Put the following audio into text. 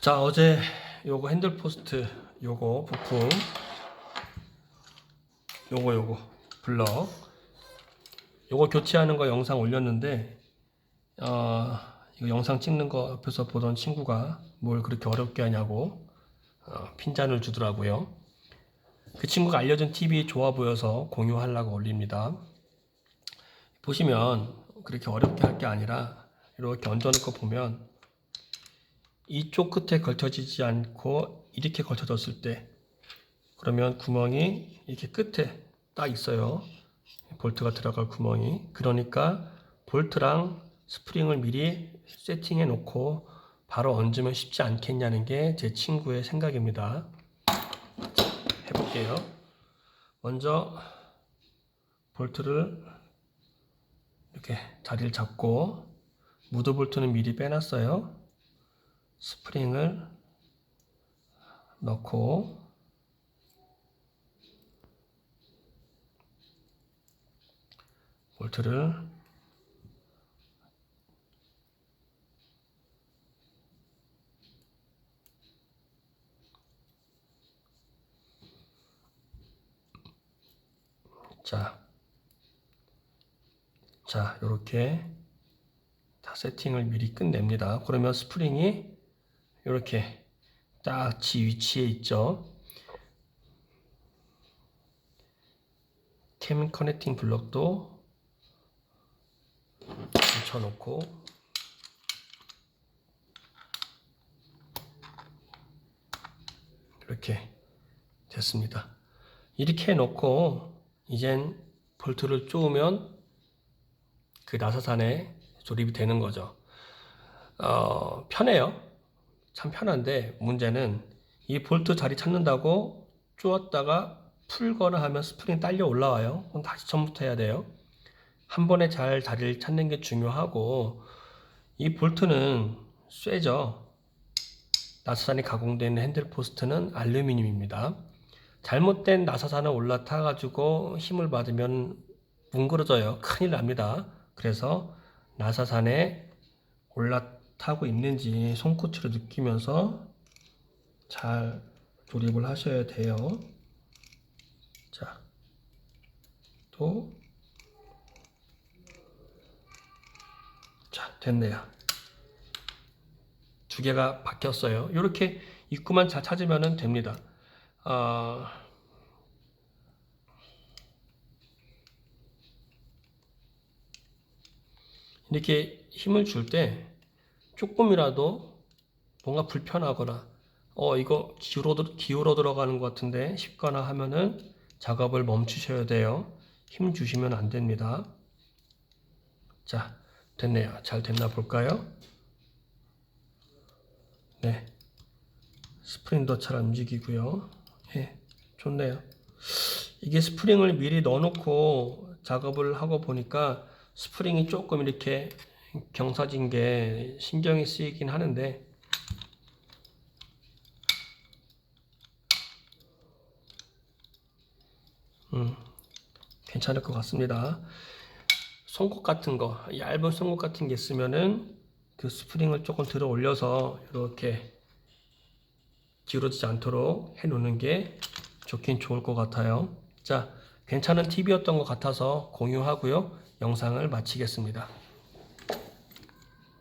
자 어제 요거 핸들 포스트 요거 부품 요거 요거 블럭 요거 교체하는 거 영상 올렸는데 어 이거 영상 찍는 거 옆에서 보던 친구가 뭘 그렇게 어렵게 하냐고 어, 핀잔을 주더라고요. 그 친구가 알려준 팁이 좋아 보여서 공유하려고 올립니다. 보시면 그렇게 어렵게 할 게 아니라 이렇게 얹어놓고 보면 이쪽 끝에 걸쳐지지 않고 이렇게 걸쳐졌을 때 그러면 구멍이 이렇게 끝에 딱 있어요. 볼트가 들어갈 구멍이. 그러니까 볼트랑 스프링을 미리 세팅해 놓고 바로 얹으면 쉽지 않겠냐는 게 제 친구의 생각입니다. 자, 해볼게요. 먼저 볼트를 이렇게 자리를 잡고 무드 볼트는 미리 빼놨어요. 스프링을 넣고 볼트를 자, 자, 이렇게 다 세팅을 미리 끝냅니다. 그러면 스프링이 이렇게 딱 지 위치에 있죠. 캠 커넥팅 블럭도 붙여놓고 이렇게 됐습니다. 이렇게 해놓고 이젠 볼트를 쪼으면 그 나사산에 조립이 되는 거죠. 어, 편해요. 참 편한데 문제는 이 볼트 자리 찾는다고 쪼았다가 풀거나 하면 스프링 딸려 올라와요. 그럼 다시 처음부터 해야 돼요. 한 번에 잘 자리를 찾는 게 중요하고 이 볼트는 쇠죠. 나사산이 가공된 핸들 포스트는 알루미늄입니다. 잘못된 나사산을 올라타 가지고 힘을 받으면 뭉그러져요. 큰일 납니다. 그래서 나사산에 올라 타고 있는지 손끝으로 느끼면서 잘 조립을 하셔야 돼요. 자, 또, 자, 됐네요. 두 개가 바뀌었어요. 이렇게 입구만 잘 찾으면 됩니다. 어, 이렇게 힘을 줄 때 조금이라도 뭔가 불편하거나 어 이거 기울어, 들- 기울어 들어가는 것 같은데 싶거나 하면은 작업을 멈추셔야 돼요. 힘 주시면 안 됩니다. 자, 됐네요. 잘 됐나 볼까요? 네. 스프링도 잘 움직이고요. 예, 좋네요. 이게 스프링을 미리 넣어놓고 작업을 하고 보니까 스프링이 조금 이렇게 경사진 게 신경이 쓰이긴 하는데 음, 괜찮을 것 같습니다. 송곳 같은 거, 얇은 송곳 같은 게 있으면은 그 스프링을 조금 들어 올려서 이렇게 기울어지지 않도록 해 놓는 게 좋긴 좋을 것 같아요. 자, 괜찮은 팁이었던 것 같아서 공유하고요. 영상을 마치겠습니다.